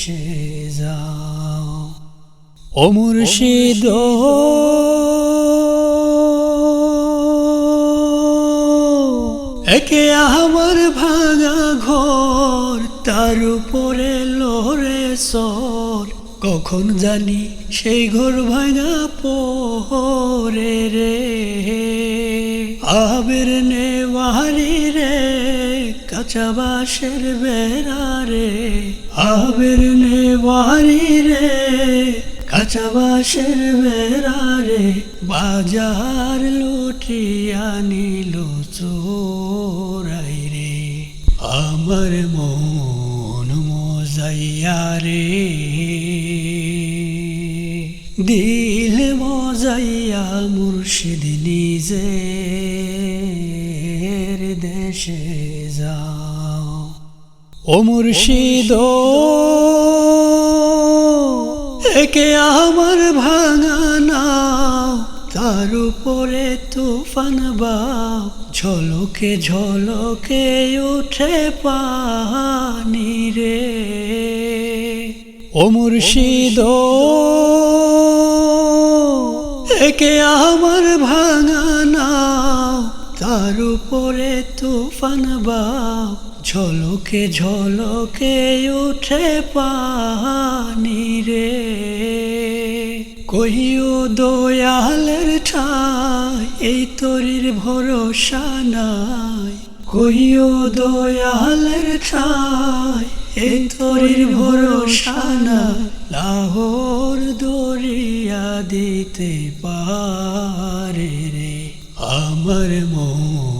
দেশে যাও ও মুর্শিদ। একে আমার ভাঙা ঘর, তার উপরে লোরে সর। কখন জানি সেই ঘর ভাঙা পরে রে। আবের রে কাঁচা বাঁশের বেড়া রে আবের নেওয়ারি রে। কাঁচা বাঁশের বেড়া রে বাজার লুটিয়া নিল চোরাই রে। আমার মন মজাইয়া রে। দিল মজাইয়া মুর্শিদ নিজের দেশে ও মুর্শিদ একে আমার ভাঙা নাও, তার উপরে তুফান বাও, ঝলকে ঝলকে উঠে পানি রে। ও মুর্শিদ একে আমার ভাঙা নাও, তার উপরে তুফান বাও ঝলকে ঝলকে উঠে পানি রে। কহিও দয়ালের ঠাই এই তরির ভরসা নাই। কহিও দয়ালের ঠাই এই তরির ভরসা না লাহোর দরিয়া দিতে পারে রে আমার মন।